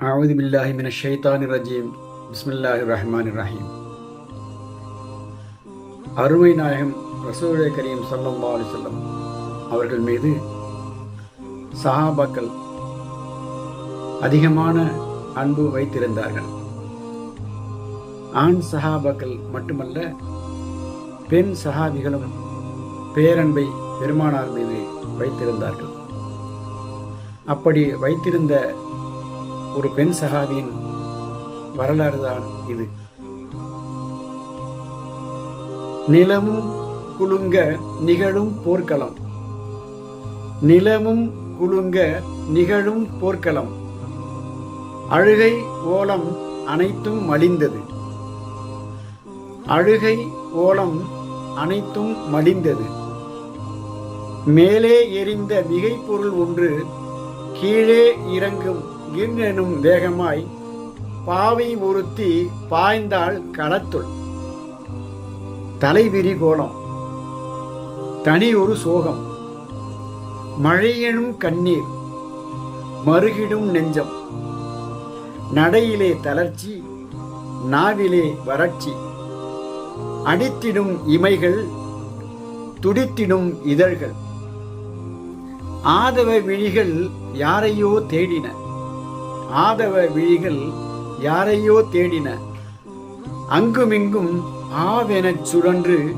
அவுது பில்லாஹி மின ஷைத்தானி ரஜீம் பிஸ்மில்லாஹி ரஹ்மான் ரஹீம் அருமை நாயகம் ரசூலே கரீம் சல்லா அலி சொல்லம் அவர்கள் மீது சஹாபாக்கள் அதிகமான அன்பு வைத்திருந்தார்கள். ஆண் சஹாபாக்கள் மட்டுமல்ல பெண் சஹாபிகளும் பேரன்பை பெருமானார் மீது வைத்திருந்தார்கள். அப்படி வைத்திருந்த ஒரு பெண் சகாவியின் வரலாறு தான் இது. நிலமும் குலுங்க நிகழும் போர்க்களம். நிலமும் குலுங்க நிகழும் போர்க்களம். அழுகை ஓலம் அனைத்தும் மலிந்தது. அழுகை ஓலம் அனைத்தும் மலிந்தது. மேலே எரிந்த மிகைப்பொருள் ஒன்று கீழே இறங்கும் கிர்னெனும் வேகமாய் பாவை ஒருத்தி பாய்ந்தாள் களத்துள் தலைவிரி கோலம் தனி ஒரு சோகம். மழையெனும் கண்ணீர். மறுகிடும் நெஞ்சம். நடையிலே தளர்ச்சி. நாவிலே வறட்சி. அடித்திடும் இமைகள். துடித்திடும் இதழ்கள். ஆதவ விழிகள் யாரையோ தேடின. ஆதவ விழிகள் யாரையோ தேடின. அங்குமிங்கும் ஆவெனச் சுழன்று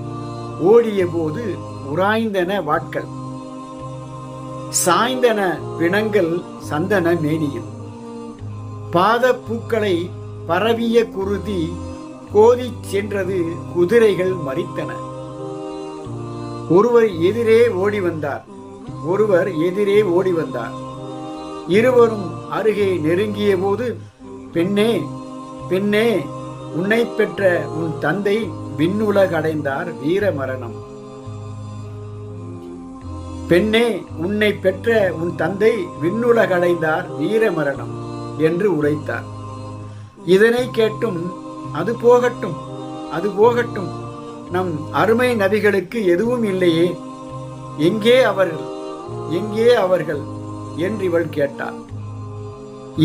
ஓடிய போது உராய்ந்தன வாட்கள். சாய்ந்தன பிணங்கள் சந்தன மேனியில் பாத பூக்களை பரவிய குருதி கோதிச் சென்றது குதிரைகள் மறித்தன. ஒருவர் எதிரே ஓடி வந்தார். ஒருவர் எதிரே ஓடி வந்தார். இருவரும் அருகே நெருங்கிய போது பெண்ணே பெண்ணே உன்னை பெற்ற உன் தந்தை விண்ணுலக அடைந்தார் வீர மரணம். பெண்ணே உன்னை பெற்ற உன் தந்தை விண்ணுலக அடைந்தார் வீர மரணம் என்று உரைத்தார். இதனை கேட்டும் அது போகட்டும் அது போகட்டும். நம் அருமை நபிகளுக்கு எதுவும் இல்லையே. எங்கே அவர்கள்? எங்கே அவர்கள்? என்று இவள் கேட்டார்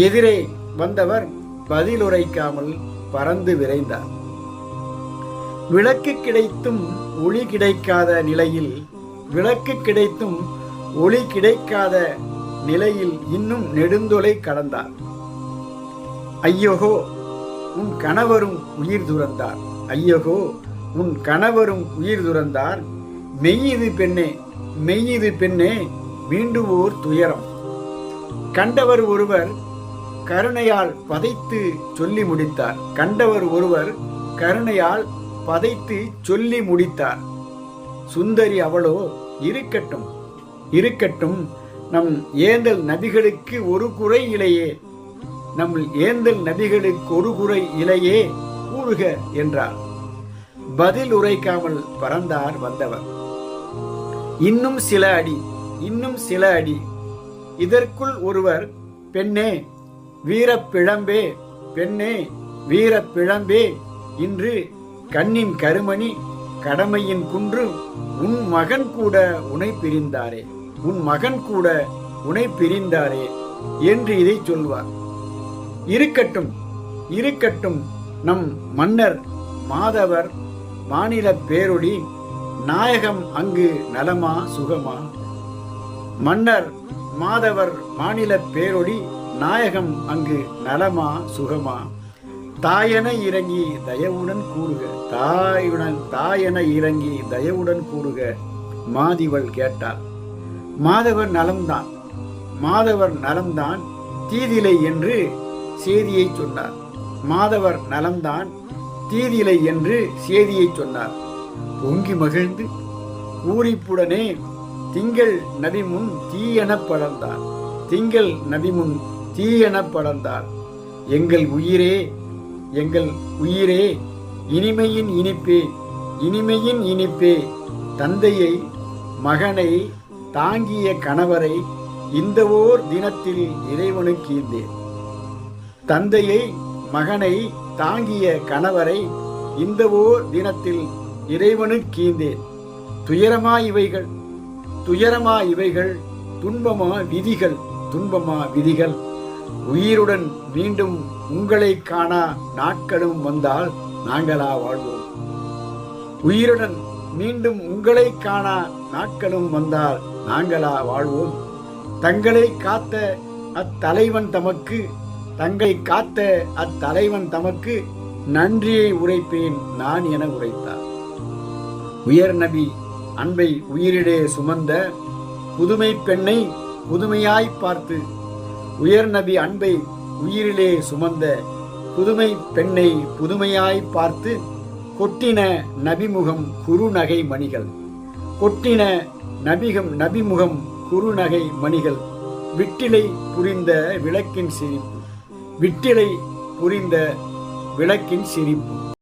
எதிரே வந்தவர் பதிலுரைக்காமல் பறந்து விரைந்தார். விளக்கு கிடைத்தும் ஒளி கிடைக்காத நிலையில் விளக்கு கிடைத்தும் ஒளி கிடைக்காத நிலையில் இன்னும் நெடுந்தொலை கடந்தார். ஐயோகோ உன் கணவரும் உயிர் துறந்தார். ஐயோகோ உன் கணவரும் உயிர் துறந்தார். மெய்யிது பெண்ணே மெய்யிது பெண்ணே மீண்டுவோர் துயரம். கண்டவர் ஒருவர் கருணையால் பதைத்து சொல்லி முடித்தார். கண்டவர் ஒருவர் கருணையால் பதைத்து சொல்லி முடித்தார். சுந்தரி அவளோ இருக்கட்டும் இருக்கட்டும் நம் ஏந்தல் நபிகளுக்கு ஒரு குறை இலையே நம் ஏந்தல் நபிகளுக்கு ஒரு குறை இலையே கூறுக என்றார். பதில் உரைக்காமல் பறந்தார் வந்தவர். இன்னும் சில அடி இன்னும் சில அடி இதற்குள் ஒருவர் பெண்ணே வீரப்பிழம்பே பெண்ணே வீரப்பிழம்பே இன்று கண்ணின் கருமணி கடமையின் குன்று உன் மகன் கூட உனை பிரிந்தாரே உன் மகன் கூட உனை பிரிந்தாரே என்று இதை சொல்வார். இருக்கட்டும் இருக்கட்டும் நம் மன்னர் மாதவர் மாநில பேரொளி நாயகம் அங்கு நலமா சுகமா? மன்னர் மாதவர் மாநில பேரொளி நாயகம் அங்கு நலமா சுகமா? தாயென இறங்கி தயவுடன் கூறுக. தாயுடன் தாயென இறங்கி தயவுடன் கூறுக மாதிவள் கேட்டார் மாதவர் நலம்தான். மாதவர் நலம்தான் தீதிலை என்று செய்தியை சொன்னார். மாதவர் நலம்தான் தீதிலை என்று செய்தியை சொன்னார். பொங்கி மகிழ்ந்து பூரிப்புடனே திங்கள் நபி முன் தீயென படர்ந்தார். திங்கள் நபி முன் தீயென படர்ந்தார். எங்கள் உயிரே எங்கள் உயிரே இனிமையின் இனிப்பே இனிமையின் இனிப்பே தந்தையை மகனை தாங்கிய கணவரை இந்த ஓர் தினத்தில் இறைவனுக்கு ஈந்தேன் தந்தையை மகனை தாங்கிய கணவரை இந்த ஓர் தினத்தில் இறைவனுக்கு கீந்தேன் துயரமா இவைகள் துயரமா இவைகள் துன்பமா விதிகள் துன்பமா விதிகள். உயிருடன் மீண்டும் உங்களை காணா நாட்களும் வந்தால் நாங்களா வாழ்வோம். உயிருடன் மீண்டும் உங்களை காணா நாட்களும் வந்தால் நாங்களா வாழ்வோம். தங்களை காத்த அத்தலைவன் தமக்கு தங்களை காத்த அத்தலைவன் தமக்கு நன்றியை உரைப்பேன் நான் என உரைத்தார். உயர் நபி அன்பை உயிரிலே சுமந்த புதுமை பெண்ணை புதுமையாய் பார்த்து உயர் நபி அன்பை உயிரிலே சுமந்த புதுமை பெண்ணை புதுமையாய் பார்த்து கொட்டின நபிமுகம் குறுநகை மணிகள். கொட்டின நபிகம் நபிமுகம் குறுநகை மணிகள். விட்டிலை புரிந்த விளக்கின் சிரிப்பு. விட்டிலை புரிந்த விளக்கின் சிரிப்பு.